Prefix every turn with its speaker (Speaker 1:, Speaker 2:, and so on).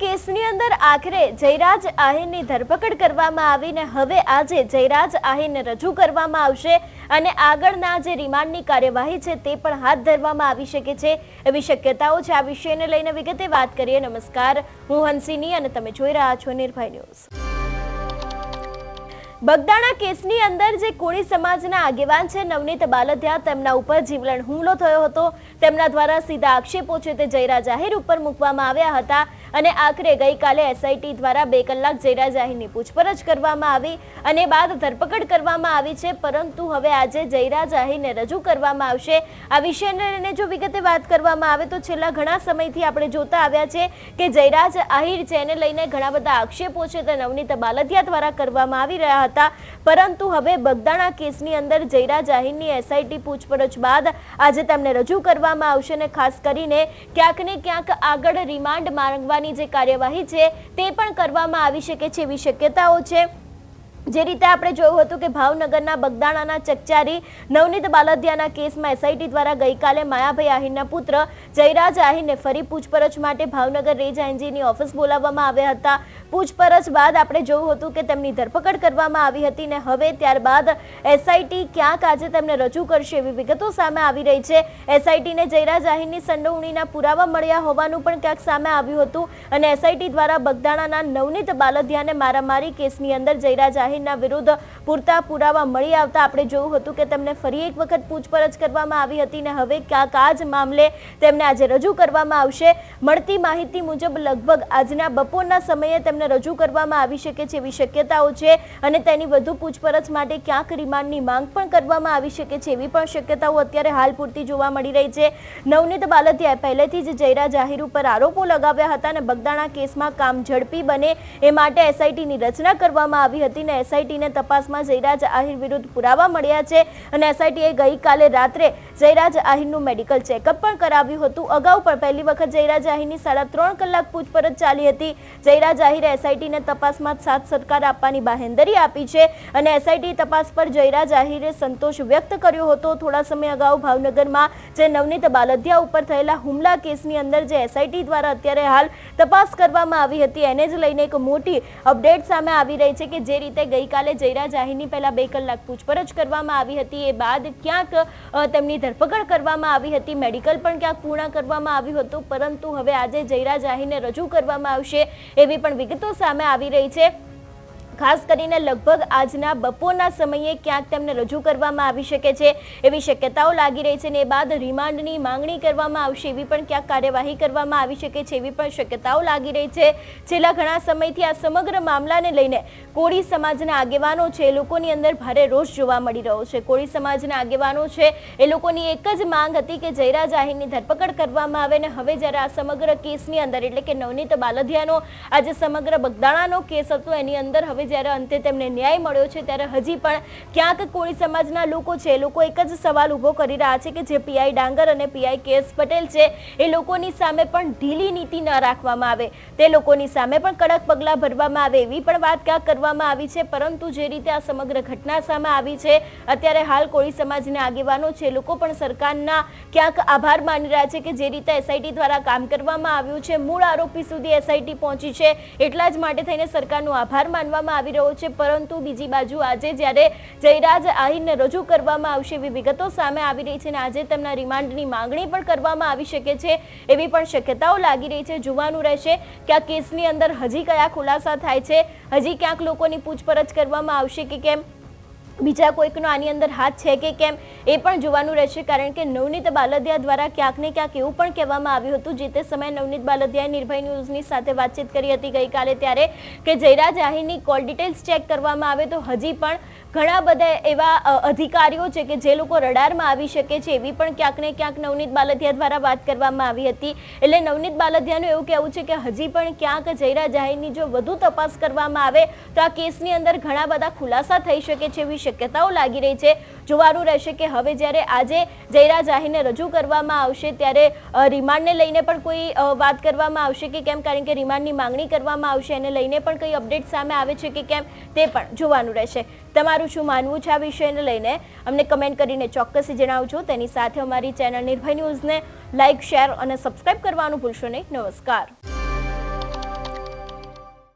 Speaker 1: કેસની અંદર આખરે જયરાજ આહિરની ધરપકડ કરવામાં આવીને હવે આજે જયરાજ આહિરને રજૂ કરવામાં આવશે અને આગળના જે રિમાન્ડની કાર્યવાહી છે તે પણ હાથ ધરવામાં આવી શકે છે એવી શક્યતાઓ છે આ વિષયને લઈને વિગતે વાત કરીએ. નમસ્કાર, હું હંસિની અને તમે જોઈ રહ્યા છો નિર્ભય ન્યૂઝ. બગદાણા કેસની અંદર જે કોળી સમાજના આગેવાન છે, નવનીત બાલધ્યા, તેમના ઉપર જીવલેણ હુમલો થયો હતો. તેમના દ્વારા સીધા આક્ષેપો છે તે જયરા જાહેર ઉપર મૂકવામાં આવ્યા હતા અને આખરે ગઈકાલે એસઆઈટી દ્વારા બે કલાક જયરા જાહેરની પૂછપરછ કરવામાં આવી અને બાદ ધરપકડ કરવામાં આવી છે. પરંતુ હવે આજે જયરા જાહેરને રજૂ કરવામાં આવશે. આ વિષયને જો વિગતે વાત કરવામાં આવે તો છેલ્લા ઘણા સમયથી આપણે જોતા આવ્યા છે કે જયરાજ આહિર છે. એને લઈને ઘણા બધા આક્ષેપો છે તે નવનીત બાલધિયા દ્વારા કરવામાં આવી રહ્યા હતા. પરંતુ હવે બગદાણા કેસની અંદર જયરા આહિરની એસઆઈટી પૂછપરછ બાદ આજે તેમને રજૂ કરવામાં આવશે અને ખાસ કરીને ક્યાંક ને ક્યાંક આગળ રિમાન્ડ માંગવાની જે કાર્યવાહી છે તે પણ કરવામાં આવી શકે છે એવી શક્યતાઓ છે. જે રીતે આપણે જોયું હતું કે ભાવનગરના બગદાણાના ચકચારી નવનીત બાલદિયાના કેસમાં એસઆઈટી દ્વારા ગઈકાલે માયાભાઈ આહિરના પુત્ર જયરાજ આહિરને ફરી પૂછપરછ માટે ભાવનગર રેન્જ આઈજીની ઓફિસ બોલાવવામાં આવ્યા હતા. પૂછપરછ બાદ આપણે જોયું હતું કે તેમની ધરપકડ કરવામાં આવી હતી ને હવે ત્યારબાદ એસઆઈટી ક્યાંક આજે તેમને રજૂ કરશે એવી વિગતો સામે આવી રહી છે. એસઆઈટીને જયરાજ આહિરની સંડોવણીના પુરાવા મળ્યા હોવાનું પણ ક્યાંક સામે આવ્યું હતું અને એસઆઈટી દ્વારા બગદાણાના નવનીત બાલદિયાને મારામારી કેસની અંદર જયરાજ આહિરના વિરુદ્ધ પૂરતા પુરાવા મળી આવતા આપણે જોયું હતું કે તેમને ફરી એક વખત પૂછપરછ કરવામાં આવી હતી ને હવે ક્યાંક આ જ મામલે તેમને આજે રજૂ કરવામાં આવશે. મળતી માહિતી મુજબ લગભગ આજના બપોરના સમયે તેમને રજૂ કરવામાં આવી શકે છે એવી શક્યતાઓ છે અને તેની વધુ પૂછપરછ માટે ક્યાંક રિમાન્ડની માંગ પણ કરવામાં આવી શકે છે એવી પણ શક્યતાઓ અત્યારે હાલ પૂરતી જોવા મળી રહી છે. નવનીત બાલદિયાએ પહેલેથી જ જયરા જાહેર ઉપર આરોપો લગાવ્યા હતા અને બગદાણા કેસમાં કામ ઝડપી બને એ માટે એસઆઈટીની રચના કરવામાં આવી હતી ને એસઆઈટીને તપાસમાં જયરાજ આહિર વિરુદ્ધ પુરાવા મળ્યા છે અને એસઆઈટીએ ગઈકાલે રાત્રે જયરાજ આહિરનું મેડિકલ ચેકઅપ પણ કરાવ્યું હતું. અગાઉ પણ પહેલી વખત જયરાજ આહિરની સાડા ત્રણ કલાક પૂછપરછ ચાલી હતી. જયરાજ આહિરે એસઆઈટીને તપાસમાં સાથ સરકાર આપવાની બાહેંધરી આપી છે અને એસઆઈટી તપાસ પર જયરાજ આહિરે સંતોષ વ્યક્ત કર્યો હતો. થોડા સમય અગાઉ ભાવનગરમાં જે નવનીત બાલધિયા ઉપર થયેલા હુમલા કેસની અંદર જે એસઆઈટી દ્વારા અત્યારે હાલ તપાસ કરવામાં આવી હતી, એને જ લઈને એક મોટી અપડેટ સામે આવી રહી છે કે જે રીતે ગઈકાલે જયરા જાહીરની પહેલા બે કલાક પૂછપરછ કરવામાં આવી હતી. એ બાદ ક્યાંક તેમની ધરપકડ કરવામાં આવી હતી. મેડિકલ પણ ક્યાંક પૂર્ણ કરવામાં આવ્યું હતું. પરંતુ હવે આજે જયરા જાહીને રજૂ કરવામાં આવશે એવી પણ વિગતો સામે આવી રહી છે. ખાસ કરીને લગભગ આજના બપોરના સમયે ક્યાંક તેમને રજૂ કરવામાં આવી શકે છે. એવી શક્યતાઓ લાગી રહી છે ને એ બાદ રિમાન્ડની માંગણી કરવામાં આવશે એવી પણ ક્યાંક કાર્યવાહી કરવામાં આવી શકે છે એવી પણ શક્યતાઓ લાગી રહી છે. છેલ્લા ઘણા સમયથી આ સમગ્ર મામલાને લઈને કોળી સમાજના આગેવાનો છે એ લોકોની અંદર ભારે રોષ જોવા મળી રહ્યો છે. કોળી સમાજના આગેવાનો છે એ લોકોની એક જ માંગ હતી કે જયરા જાહીરની ધરપકડ કરવામાં આવે ને હવે જ્યારે આ સમગ્ર કેસની અંદર એટલે કે નવનીત બાલધિયાનો આ જે સમગ્ર બગદાણાનો કેસ હતો એની અંદર હવે જ્યારે અંતે તેમને ન્યાય મળ્યો છે, ત્યારે હજી પણ ક્યાંક કોળી સમાજના લોકો છે લોકો એક જ સવાલ ઊભો કરી રહ્યા છે કે જે પીઆઈ ડાંગર અને પીઆઈ કેએસ પટેલ છે, એ લોકોની સામે પણ ઢીલી નીતિ ન રાખવામાં આવે. તે લોકોની સામે પણ કડક પગલાં ભરવામાં આવે એવી પણ વાત ક્યાંક કરવામાં આવી છે, પરંતુ જે રીતે આ સમગ્ર ઘટના સામે આવી છે, અત્યારે હાલ કોળી સમાજના આગેવાનો છે લોકો પણ સરકારના ક્યાંક આભાર માની રહ્યા છે કે જે રીતે એસઆઈટી દ્વારા કામ કરવામાં આવ્યું છે, મૂળ આરોપી સુધી એસઆઈટી પહોંચી છે, એટલા જ માટે થઈને સરકારનો આભાર માનવામાં આવી રહ્યો છે. પરંતુ બીજી બાજુ આજે જ્યારે જયરાજ આહિરને રજૂ કરવામાં આવશે એવી વિગતો સામે આવી રહી છે અને આજે તેમના રિમાન્ડની માંગણી પણ કરવામાં આવી શકે છે એવી પણ શક્યતાઓ લાગી રહી છે. જોવાનું રહેશે કે આ કેસની અંદર હજી કયા ખુલાસા થાય છે. હજી ક્યાંક લોકોની પૂછપરછ કરવામાં આવશે કે કેમ? બીજા કોઈકનો આની અંદર હાથ છે કે કેમ, એ પણ જોવાનું રહેશે. કારણ કે નવનીત બાલદિયા દ્વારા ક્યાંક ને ક્યાંક એવું પણ કહેવામાં આવ્યું હતું, જે તે સમયે નવનીત બાલદિયાએ નિર્ભય ન્યૂઝની સાથે વાતચીત કરી હતી ગઈકાલે ત્યારે કે જયરાજ આહિરની કોલ ડિટેલ્સ ચેક કરવામાં આવે તો હજી પણ ઘણા બધા એવા અધિકારીઓ છે કે જે લોકો રડારમાં આવી શકે છે એવી પણ ક્યાંક ને ક્યાંક નવનીત બાલદિયા દ્વારા વાત કરવામાં આવી હતી. એટલે નવનીત બાલદિયાનું એવું કહેવું છે કે હજી પણ ક્યાંક જયરા જાહેરની જો વધુ તપાસ કરવામાં આવે તો આ કેસની અંદર ઘણા બધા ખુલાસા થઈ શકે છે એવી શક્યતાઓ લાગી રહી છે. જોવાનું રહેશે કે હવે જ્યારે આજે જયરા જાહીરને રજૂ કરવામાં આવશે, ત્યારે રિમાન્ડને લઈને પણ કોઈ વાત કરવામાં આવશે કે કેમ? કારણ કે રિમાન્ડની માંગણી કરવામાં આવશે. એને લઈને પણ કંઈ અપડેટ સામે આવે છે કે કેમ? તે પણ જોવાનું રહેશે. તમારું શું માનવું છે આ વિષયને લઈને? અમને કમેન્ટ કરીને ચોક્કસથી જણાવજો. તેની સાથે અમારી ચેનલ નિર્ભય ન્યૂઝને લાઇક શેર અને સબસ્ક્રાઇબ કરવાનું ભૂલશો નહીં. નમસ્કાર.